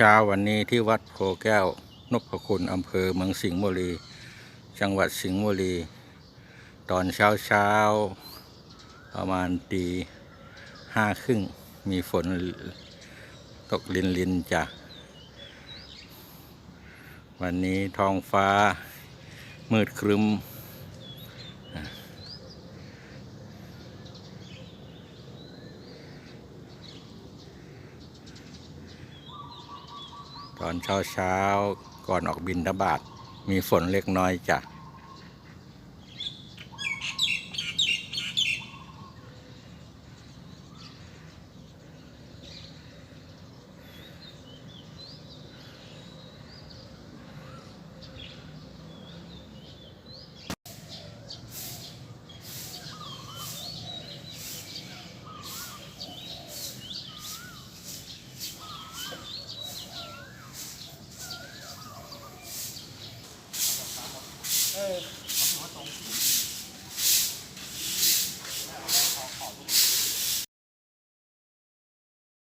ช้าวันนี้ที่วัดโพแก้วนพคุณอำเภอเมืองสิงห์บุรี จังหวัดสิงห์บุรี ตอนเช้าเช้าประมาณตีห้าครึ่งมีฝนตกลินลินจ้ะ วันนี้ท้องฟ้ามืดครึ้ม ตอนเช้าเช้าก่อนออกบินทบาทมีฝนเล็กน้อยจ้ะ เออ